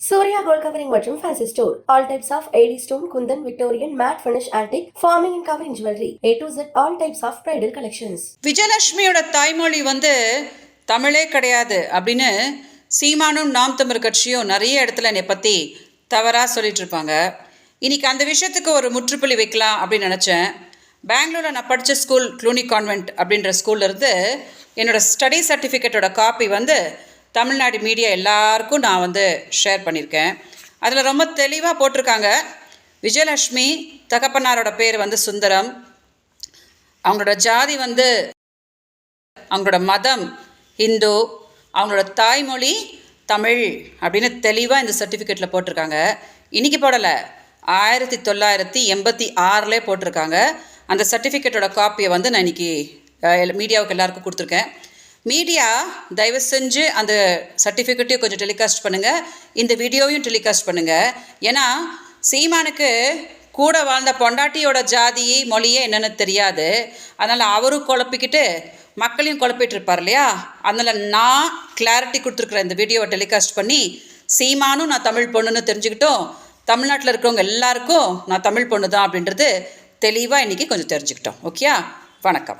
Surya gold covering மற்றும் fancy store all types of AD stone kundan Victorian matte finish antique forming and covering jewellery A to Z all types of bridal collections விஜயலட்சுமியோட தாய்மொழி வந்து தமிழே கிடையாது அப்படின்னு சீமானும் நாம் தமிழ் கட்சியும் நிறைய இடத்துல என்னை பற்றி தவறாக சொல்லிட்டு இருப்பாங்க. இன்னைக்கு அந்த விஷயத்துக்கு ஒரு முற்றுப்புள்ளி வைக்கலாம் அப்படின்னு நினச்சேன். பெங்களூரில் நான் படித்த ஸ்கூல் க்ளூனி கான்வென்ட் அப்படின்ற ஸ்கூல்ல இருந்து ஸ்டடி சர்டிஃபிகேட்டோட காப்பி வந்து தமிழ்நாடு மீடியா எல்லாருக்கும் நான் வந்து ஷேர் பண்ணியிருக்கேன் அதில் ரொம்ப தெளிவாக போட்டிருக்காங்க. விஜயலட்சுமி தகப்பனாரோட பேர் வந்து சுந்தரம். அவங்களோட ஜாதி வந்து அவங்களோட மதம் இந்து அவங்களோட தாய்மொழி தமிழ் அப்படின்னு தெளிவாக இந்த சர்டிஃபிகேட்டில் போட்டிருக்காங்க. இன்றைக்கி போடலை. ஆயிரத்தி தொள்ளாயிரத்தி எண்பத்தி ஆறிலே போட்டிருக்காங்க. அந்த சர்டிஃபிகேட்டோட காப்பியை வந்து நான் இன்றைக்கி மீடியாவுக்கு எல்லாருக்கும் கொடுத்துருக்கேன். மீடியா தயவு செஞ்சு அந்த சர்டிஃபிகேட்டையும் கொஞ்சம் டெலிகாஸ்ட் பண்ணுங்கள் இந்த வீடியோவையும் டெலிகாஸ்ட் பண்ணுங்கள் ஏன்னா சீமானுக்கு கூட வாழ்ந்த பொண்டாட்டியோட ஜாதி மொழியே என்னென்னு தெரியாது. அதனால் அவரும் குழப்பிக்கிட்டு மக்களையும் குழப்பிட்டு இருப்பார் இல்லையா? அதனால் நான் கிளாரிட்டி கொடுத்துருக்குறேன் இந்த வீடியோவை டெலிகாஸ்ட் பண்ணி சீமானும் நான் தமிழ் பொண்ணுன்னு தெரிஞ்சுக்கிட்டோம். தமிழ்நாட்டில் இருக்கிறவங்க எல்லாருக்கும் நான் தமிழ் பொண்ணு தான் அப்படின்றது தெளிவாக இன்றைக்கி கொஞ்சம் தெரிஞ்சுக்கிட்டோம். ஓகே வணக்கம்.